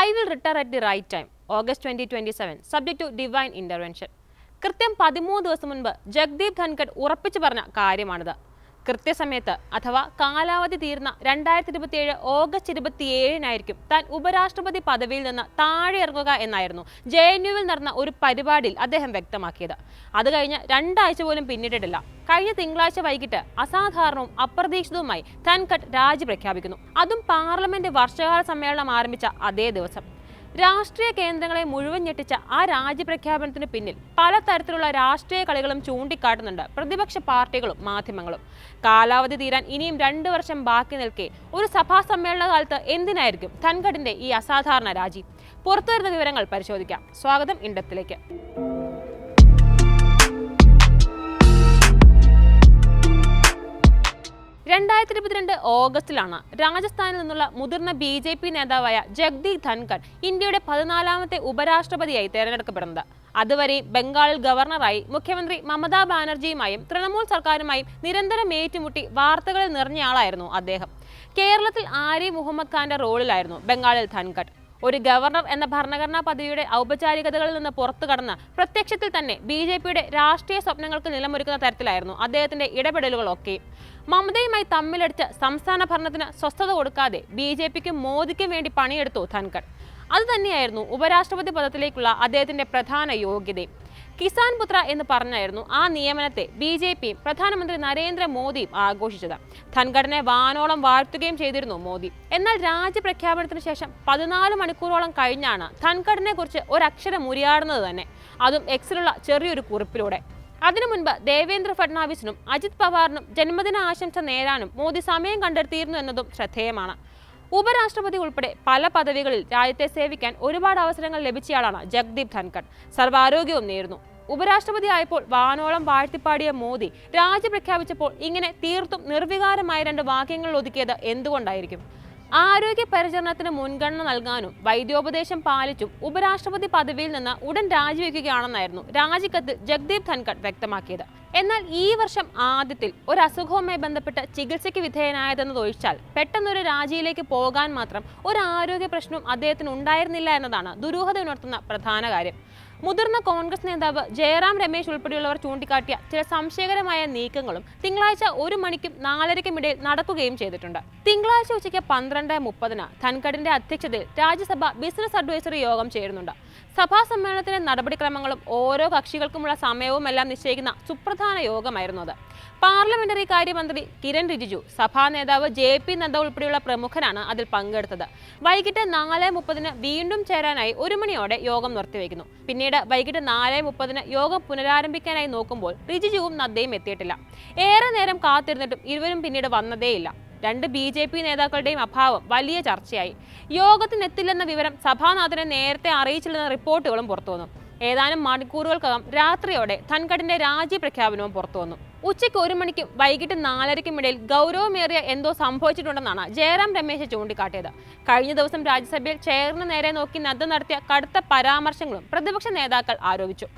I will retire at the right time August twenty twenty seven subject to divine intervention കൃത്യം പതിമൂന്ന് ദിവസം മുൻപ് ജഗ്ദീപ് ധൻഖഡ് ഉറപ്പിച്ചു പറഞ്ഞ കാര്യമാണിത്. കൃത്യസമയത്ത് അഥവാ കാലാവധി തീർന്ന രണ്ടായിരത്തി ഇരുപത്തിയേഴ് ഓഗസ്റ്റ് ഇരുപത്തിയേഴിനായിരിക്കും താൻ ഉപരാഷ്ട്രപതി പദവിയിൽ നിന്ന് താഴെ ഇറങ്ങുക എന്നായിരുന്നു ജെ എൻ യുവിൽ നടന്ന ഒരു പരിപാടിയിൽ അദ്ദേഹം വ്യക്തമാക്കിയത്. അത് കഴിഞ്ഞ് രണ്ടാഴ്ച പോലും പിന്നിട്ടിട്ടില്ല. കഴിഞ്ഞ തിങ്കളാഴ്ച വൈകിട്ട് അസാധാരണവും അപ്രതീക്ഷിതവുമായി തൻകട്ട് രാജി പ്രഖ്യാപിക്കുന്നു. അതും പാർലമെന്റ് വർഷകാല സമ്മേളനം ആരംഭിച്ച അതേ ദിവസം. രാഷ്ട്രീയ കേന്ദ്രങ്ങളെ മുഴുവൻ ഞെട്ടിച്ച ആ രാജ്യപ്രഖ്യാപനത്തിന് പിന്നിൽ പലതരത്തിലുള്ള രാഷ്ട്രീയ കളികളും ചൂണ്ടിക്കാട്ടുന്നുണ്ട് പ്രതിപക്ഷ പാർട്ടികളും മാധ്യമങ്ങളും. കാലാവധി തീരാൻ ഇനിയും രണ്ടു വർഷം ബാക്കി നിൽക്കെ ഒരു സഭാ സമ്മേളന കാലത്ത് എന്തിനായിരിക്കും ധൻഖഡിന്റെ ഈ അസാധാരണ രാജി? പുറത്തുവരുന്ന വിവരങ്ങൾ പരിശോധിക്കാം. സ്വാഗതം ഇണ്ടത്തിലേക്ക് രണ്ടായിരത്തി ഇരുപത്തിരണ്ട് ഓഗസ്റ്റിലാണ് രാജസ്ഥാനിൽ നിന്നുള്ള മുതിർന്ന ബി ജെ പി നേതാവായ ജഗ്ദീപ് ധൻഖഡ് ഇന്ത്യയുടെ പതിനാലാമത്തെ ഉപരാഷ്ട്രപതിയായി തെരഞ്ഞെടുക്കപ്പെടുന്നത്. അതുവരെ ബംഗാളിൽ ഗവർണറായി മുഖ്യമന്ത്രി മമതാ ബാനർജിയുമായും തൃണമൂൽ സർക്കാരുമായും നിരന്തരം ഏറ്റുമുട്ടി വാർത്തകളിൽ നിറഞ്ഞയാളായിരുന്നു അദ്ദേഹം. കേരളത്തിൽ ആരി മുഹമ്മദ് ഖാന്റെ റോളിലായിരുന്നു ബംഗാളിൽ ധൻഖഡ്. ഒരു ഗവർണർ എന്ന ഭരണഘടനാ പദവിയുടെ ഔപചാരികതകളിൽ നിന്ന് പുറത്തു കടന്ന് പ്രത്യക്ഷത്തിൽ തന്നെ ബി ജെ പിയുടെ രാഷ്ട്രീയ സ്വപ്നങ്ങൾക്ക് നിലമൊരുക്കുന്ന തരത്തിലായിരുന്നു അദ്ദേഹത്തിന്റെ ഇടപെടലുകളൊക്കെ. മമതയുമായി തമ്മിലടിച്ച് സംസ്ഥാന ഭരണത്തിന് സ്വസ്ഥത കൊടുക്കാതെ ബി ജെ പിക്കും മോദിക്കും വേണ്ടി പണിയെടുത്തു ധൻഖഡ്. അതുതന്നെയായിരുന്നു ഉപരാഷ്ട്രപതി പദത്തിലേക്കുള്ള അദ്ദേഹത്തിന്റെ പ്രധാന യോഗ്യതയും കിസാൻ പുത്ര എന്ന് പറഞ്ഞായിരുന്നു ആ നിയമനത്തെ ബി ജെ പിയും പ്രധാനമന്ത്രി നരേന്ദ്രമോദിയും ആഘോഷിച്ചത്. ധൻഘടനെ വാനോളം വാഴ്ത്തുകയും ചെയ്തിരുന്നു മോദി. എന്നാൽ രാജ്യപ്രഖ്യാപനത്തിന് ശേഷം പതിനാല് മണിക്കൂറോളം കഴിഞ്ഞാണ് ധൻഘടനയെ കുറിച്ച് ഒരക്ഷരം ഉരിയാടുന്നത് തന്നെ. അതും എക്സിലുള്ള ചെറിയൊരു കുറിപ്പിലൂടെ. അതിനു മുൻപ് ദേവേന്ദ്ര ഫഡ്നാവിസിനും അജിത് പവാറിനും ജന്മദിന ആശംസ നേരാനും മോദി സമയം കണ്ടെത്തിയിരുന്നു എന്നതും ശ്രദ്ധേയമാണ്. ഉപരാഷ്ട്രപതി ഉൾപ്പെടെ പല പദവികളിൽ രാജ്യത്തെ സേവിക്കാൻ ഒരുപാട് അവസരങ്ങൾ ലഭിച്ചയാളാണ് ജഗ്ദീപ് ധൻഖഡ്. സർവാരോഗ്യവും നേരുന്നു. ഉപരാഷ്ട്രപതി ആയപ്പോൾ വാനോളം വാഴ്ത്തിപ്പാടിയ മോദി രാജി പ്രഖ്യാപിച്ചപ്പോൾ ഇങ്ങനെ തീർത്തും നിർവികാരമായ രണ്ട് വാക്യങ്ങൾ ഒതുക്കിയത് എന്തുകൊണ്ടായിരിക്കും? ആരോഗ്യ പരിചരണത്തിന് മുൻഗണന നൽകാനും വൈദ്യോപദേശം പാലിച്ചും ഉപരാഷ്ട്രപതി പദവിയിൽ നിന്ന് ഉടൻ രാജിവെക്കുകയാണെന്നായിരുന്നു രാജിക്കത്ത് ജഗ്ദീപ് ധൻഖഡ് വ്യക്തമാക്കിയത്. എന്നാൽ ഈ വർഷം ആദ്യത്തിൽ ഒരു അസുഖവുമായി ബന്ധപ്പെട്ട് ചികിത്സയ്ക്ക് വിധേയനായതെന്ന് ഒഴിച്ചാൽ പെട്ടെന്നൊരു രാജിയിലേക്ക് പോകാൻ മാത്രം ഒരു ആരോഗ്യ പ്രശ്നവും അദ്ദേഹത്തിന് ഉണ്ടായിരുന്നില്ല എന്നതാണ് ദുരൂഹത ഉണർത്തുന്ന പ്രധാന കാര്യം. മുതിർന്ന കോൺഗ്രസ് നേതാവ് ജയറാം രമേശ് ഉൾപ്പെടെയുള്ളവർ ചൂണ്ടിക്കാട്ടിയ ചില സംശയകരമായ നീക്കങ്ങളും തിങ്കളാഴ്ച ഒരു മണിക്കും നാലരയ്ക്കും ഇടയിൽ നടക്കുകയും ചെയ്തിട്ടുണ്ട്. തിങ്കളാഴ്ച ഉച്ചയ്ക്ക് പന്ത്രണ്ട് മുപ്പതിന് ധൻഖഡിന്റെ അധ്യക്ഷതയിൽ രാജ്യസഭ ബിസിനസ് അഡ്വൈസറി യോഗം ചേരുന്നുണ്ട്. സഭാ സമ്മേളനത്തിന്റെ നടപടിക്രമങ്ങളും ഓരോ കക്ഷികൾക്കുമുള്ള സമയവും എല്ലാം നിശ്ചയിക്കുന്ന സുപ്രധാന യോഗമായിരുന്നു അത്. പാർലമെന്ററി കാര്യമന്ത്രി കിരൺ റിജിജു സഭാ നേതാവ് ജെ പി നദ്ദ ഉൾപ്പെടെയുള്ള പ്രമുഖരാണ് അതിൽ പങ്കെടുത്തത്. വൈകിട്ട് നാല് മുപ്പതിന് വീണ്ടും ചേരാനായി ഒരു മണിയോടെ യോഗം നിർത്തിവെക്കുന്നു. പിന്നീട് വൈകിട്ട് നാല് മുപ്പതിന് യോഗം പുനരാരംഭിക്കാനായി നോക്കുമ്പോൾ റിജിജുവും നദ്ദയും എത്തിയിട്ടില്ല. ഏറെ നേരം കാത്തിരുന്നിട്ടും ഇരുവരും പിന്നീട് വന്നതേയില്ല. രണ്ട് ബി ജെ പി നേതാക്കളുടെയും അഭാവം വലിയ ചർച്ചയായി. യോഗത്തിനെത്തില്ലെന്ന വിവരം സഭാനാഥനെ നേരത്തെ അറിയിച്ചില്ലെന്ന റിപ്പോർട്ടുകളും പുറത്തുവന്നു. ഏതാനും മണിക്കൂറുകൾക്കകം രാത്രിയോടെ ധൻഖഡിന്റെ രാജി പ്രഖ്യാപനവും പുറത്തുവന്നു. ഉച്ചയ്ക്ക് ഒരു മണിക്കും വൈകിട്ട് നാലരയ്ക്കും ഇടയിൽ ഗൗരവമേറിയ എന്തോ സംഭവിച്ചിട്ടുണ്ടെന്നാണ് ജയറാം രമേശ് ചൂണ്ടിക്കാട്ടിയത്. കഴിഞ്ഞ ദിവസം രാജ്യസഭയിൽ ചെയറിന് നേരെ നോക്കി നദ്ദ നടത്തിയ കടുത്ത പരാമർശങ്ങളും പ്രതിപക്ഷ നേതാക്കൾ ആരോപിച്ചു.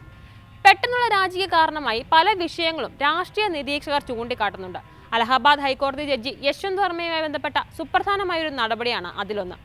പെട്ടെന്നുള്ള രാജിക്ക് കാരണമായി പല വിഷയങ്ങളും രാഷ്ട്രീയ നിരീക്ഷകർ ചൂണ്ടിക്കാട്ടുന്നുണ്ട്. അലഹബാദ് ഹൈക്കോടതി ജഡ്ജി യശ്വന്ത് വർമ്മയുമായി ബന്ധപ്പെട്ട സുപ്രധാനമായൊരു നടപടിയാണ് അതിലൊന്ന്.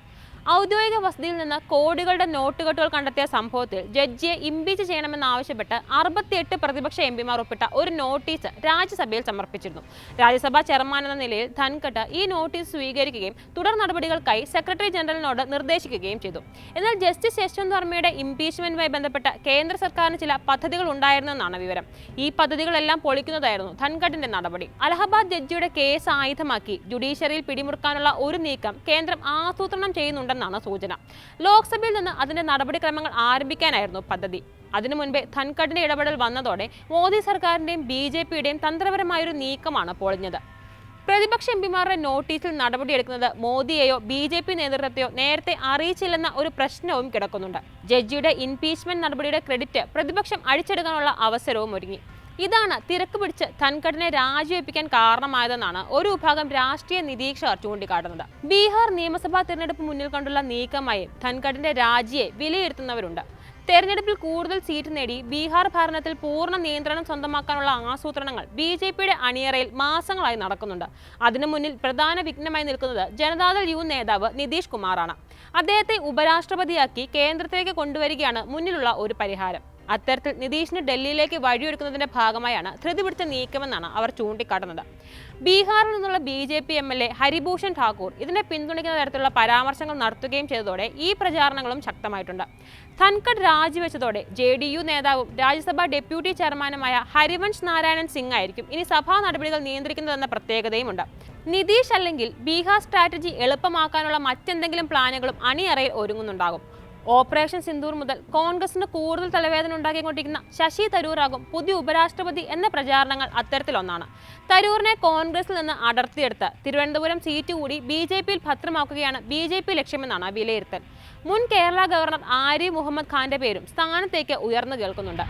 ഔദ്യോഗിക വസതിയിൽ നിന്ന് കോടികളുടെ നോട്ടുകെട്ടുകൾ കണ്ടെത്തിയ സംഭവത്തിൽ ജഡ്ജിയെ ഇംപീച്ച് ചെയ്യണമെന്നാവശ്യപ്പെട്ട് അറുപത്തിയെട്ട് പ്രതിപക്ഷ എം പിമാർ ഒപ്പിട്ട ഒരു നോട്ടീസ് രാജ്യസഭയിൽ സമർപ്പിച്ചിരുന്നു. രാജ്യസഭാ ചെയർമാൻ എന്ന നിലയിൽ ധൻകട്ട് ഈ നോട്ടീസ് സ്വീകരിക്കുകയും തുടർ നടപടികൾക്കായി സെക്രട്ടറി ജനറലിനോട് നിർദ്ദേശിക്കുകയും ചെയ്തു. എന്നാൽ ജസ്റ്റിസ് യശ്വന്ത് വർമ്മയുടെ ഇംപീച്ച്മെന്റുമായി ബന്ധപ്പെട്ട കേന്ദ്ര സർക്കാരിന് ചില പദ്ധതികൾ ഉണ്ടായിരുന്നെന്നാണ് വിവരം. ഈ പദ്ധതികളെല്ലാം പൊളിക്കുന്നതായിരുന്നു ധൻകട്ടിന്റെ നടപടി. അലഹബാദ് ജഡ്ജിയുടെ കേസ് ആയുധമാക്കി ജുഡീഷ്യറിയിൽ പിടിമുറുക്കാനുള്ള ഒരു നീക്കം കേന്ദ്രം ആസൂത്രണം ചെയ്യുന്നുണ്ടെന്നാണ് സൂചന. ലോക്സഭയിൽ നിന്ന് അതിന്റെ നടപടിക്രമങ്ങൾ ആരംഭിക്കാനായിരുന്നു പദ്ധതി. അതിനു മുൻപേ ധൻഖഡിന്റെ ഇടപെടൽ വന്നതോടെ മോദി സർക്കാരിന്റെയും ബി ജെ പിയുടെയും തന്ത്രപരമായൊരു നീക്കമാണ് പൊളിഞ്ഞത്. പ്രതിപക്ഷ എംപിമാരുടെ നോട്ടീസിൽ നടപടിയെടുക്കുന്നത് മോദിയെയോ ബി ജെ പി നേതൃത്വത്തെയോ നേരത്തെ അറിയിച്ചില്ലെന്ന ഒരു പ്രശ്നവും കിടക്കുന്നുണ്ട്. ജഡ്ജിയുടെ ഇൻപീച്ച്മെന്റ് നടപടിയുടെ ക്രെഡിറ്റ് പ്രതിപക്ഷം അടിച്ചെടുക്കാനുള്ള അവസരവും ഒരുങ്ങി. ഇതാണ് തിരക്ക് പിടിച്ച് ധൻഖഡിനെ രാജിവെപ്പിക്കാൻ കാരണമായതെന്നാണ് ഒരു വിഭാഗം രാഷ്ട്രീയ നിരീക്ഷകർ ചൂണ്ടിക്കാട്ടുന്നത്. ബീഹാർ നിയമസഭാ തിരഞ്ഞെടുപ്പ് മുന്നിൽ കണ്ടുള്ള നീക്കമായി ധൻഖഡിന്റെ രാജിയെ വിലയിരുത്തുന്നവരുണ്ട്. തെരഞ്ഞെടുപ്പിൽ കൂടുതൽ സീറ്റ് നേടി ബീഹാർ ഭരണത്തിൽ പൂർണ നിയന്ത്രണം സ്വന്തമാക്കാനുള്ള ആസൂത്രണങ്ങൾ ബി ജെ പിയുടെ അണിയറയിൽ മാസങ്ങളായി നടക്കുന്നുണ്ട്. അതിനു മുന്നിൽ പ്രധാന വിഘ്നമായി നിൽക്കുന്നത് ജനതാദൾ യു നേതാവ് നിതീഷ് കുമാറാണ്. അദ്ദേഹത്തെ ഉപരാഷ്ട്രപതിയാക്കി കേന്ദ്രത്തിലേക്ക് കൊണ്ടുവരികയാണ് മുന്നിലുള്ള ഒരു പരിഹാരം. അത്തരത്തിൽ നിതീഷിന് ഡൽഹിയിലേക്ക് വഴിയൊരുക്കുന്നതിന്റെ ഭാഗമായാണ് ധൃതി പിടിച്ച നീക്കമെന്നാണ് അവർ ചൂണ്ടിക്കാട്ടുന്നത്. ബീഹാറിൽ നിന്നുള്ള B J P M L A Haribhushan Thakur ഇതിനെ പിന്തുണയ്ക്കുന്ന തരത്തിലുള്ള പരാമർശങ്ങൾ നടത്തുകയും ചെയ്തതോടെ ഈ പ്രചാരണങ്ങളും ശക്തമായിട്ടുണ്ട്. ധൻഖഡ് രാജിവെച്ചതോടെ ജെ ഡി യു നേതാവും രാജ്യസഭാ ഡെപ്യൂട്ടി ചെയർമാനുമായ ഹരിവൻഷ് നാരായണൻ സിംഗ് ആയിരിക്കും ഇനി സഭാ നടപടികൾ നിയന്ത്രിക്കുന്നതെന്ന പ്രത്യേകതയുമുണ്ട്. നിതീഷ് അല്ലെങ്കിൽ ബീഹാർ സ്ട്രാറ്റജി എളുപ്പമാക്കാനുള്ള മറ്റെന്തെങ്കിലും പ്ലാനുകളും അണിയറയിൽ ഒരുങ്ങുന്നുണ്ടാകും. ഓപ്പറേഷൻ സിന്ദൂർ മുതൽ കോൺഗ്രസിന് കൂടുതൽ തലവേദന ഉണ്ടാക്കിക്കൊണ്ടിരിക്കുന്ന ശശി തരൂറാകും പുതിയ ഉപരാഷ്ട്രപതി എന്ന പ്രചാരണങ്ങൾ അത്തരത്തിലൊന്നാണ്. തരൂറിനെ കോൺഗ്രസിൽ നിന്ന് അടർത്തിയെടുത്ത് തിരുവനന്തപുരം സീറ്റ് കൂടി ബി ജെ പിയിൽ ഭദ്രമാക്കുകയാണ് ബി ജെ പി ലക്ഷ്യമെന്നാണ് വിലയിരുത്തൽ. മുൻ കേരള ഗവർണർ ആരിഫ് മുഹമ്മദ് ഖാന്റെ പേരും സ്ഥാനത്തേക്ക് ഉയർന്നു കേൾക്കുന്നുണ്ട്.